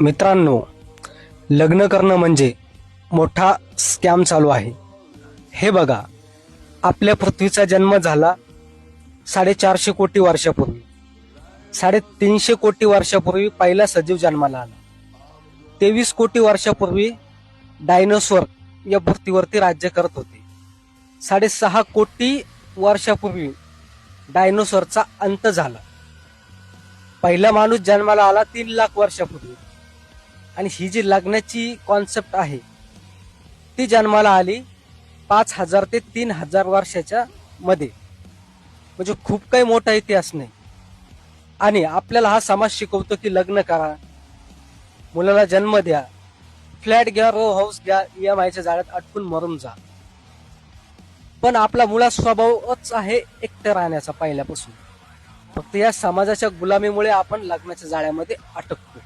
मित्रांनो लग्न करणं म्हणजे मोठा स्कॅम चालू आहे. हे बघा आपल्या पृथ्वीचा जन्म झाला साडेचारशे कोटी वर्षापूर्वी. साडेतीनशे कोटी वर्षापूर्वी पहिला सजीव जन्माला आला. तेवीस कोटी वर्षापूर्वी डायनोसॉर या पृथ्वीवरती राज्य करत होते. साडेसहा कोटी वर्षापूर्वी डायनोसॉरचा अंत झाला. पहिला माणूस जन्माला आला तीन लाख वर्षापूर्वी. आणि ही जी लग्नाची कॉन्सेप्ट आहे ती जन्माला आली पाच हजार ते तीन हजार वर्षाच्या मध्ये. म्हणजे खूप काही मोठा इतिहास नाही. आणि आपल्याला हा समाज शिकवतो की लग्न करा मुलाला जन्म द्या फ्लॅट घ्या रो हाऊस घ्या ई एम आयच्या जाळ्यात अटकून मरून जा. पण आपला मुळा स्वभावच आहे एकटं राहण्याचा पहिल्यापासून. फक्त या समाजाच्या गुलामीमुळे आपण लग्नाच्या जाळ्यामध्ये अटकतो.